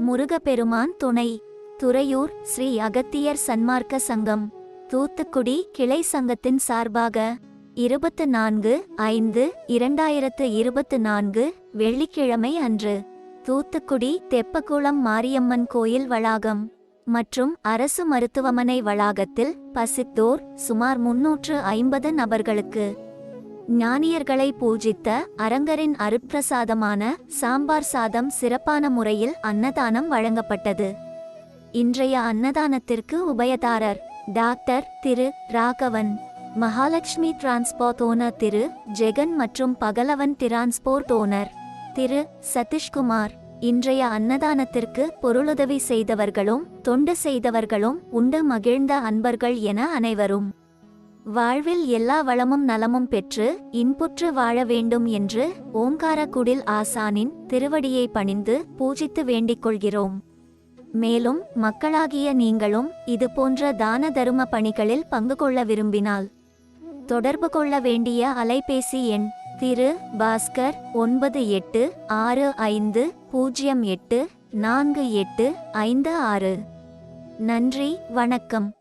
முருகப்பெருமான் துணை. துறையூர் ஸ்ரீ அகத்தியர் சன்மார்க்க சங்கம். தூத்துக்குடி கிளை சங்கத்தின் சார்பாக இருபத்து நான்கு ஐந்து இரண்டாயிரத்து இருபத்து நான்கு வெள்ளிக்கிழமை அன்று தூத்துக்குடி தெப்பக்குளம் மாரியம்மன் கோயில் வளாகம் மற்றும் அரசு மருத்துவமனை வளாகத்தில் பசித்தோர் சுமார் முன்னூற்று ஐம்பது நபர்களுக்கு ஞானியர்களை பூஜித்த அரங்கரின் அருப்பிரசாதமான சாம்பார் சாதம் சிறப்பான முறையில் அன்னதானம் வழங்கப்பட்டது. இன்றைய அன்னதானத்திற்கு உபயதாரர் டாக்டர் திரு ராகவன் மகாலட்சுமி டிரான்ஸ்போர்ட் ஓனர் திரு ஜெகன் மற்றும் பகலவன் டிரான்ஸ்போர்ட் ஓனர் திரு சதீஷ்குமார். இன்றைய அன்னதானத்திற்கு பொருளுதவி செய்தவர்களும் தொண்டு செய்தவர்களும் உண்டு மகிழ்ந்த அன்பர்கள் என அனைவரும். வாழ்வில் எல்லா வளமும் நலமும் பெற்று இன்புற்று வாழ வேண்டும் என்று ஓங்காரக்குடில் ஆசானின் திருவடியை பணிந்து பூஜித்து வேண்டிக் கொள்கிறோம். மேலும் மக்களாகிய நீங்களும் இதுபோன்ற தான தரும பணிகளில் பங்கு கொள்ள விரும்பினால் தொடர்பு கொள்ள வேண்டிய அலைபேசி எண் திரு பாஸ்கர் ஒன்பது எட்டு ஆறு ஐந்து பூஜ்ஜியம் எட்டு நான்கு எட்டு ஐந்து ஆறு. நன்றி வணக்கம்.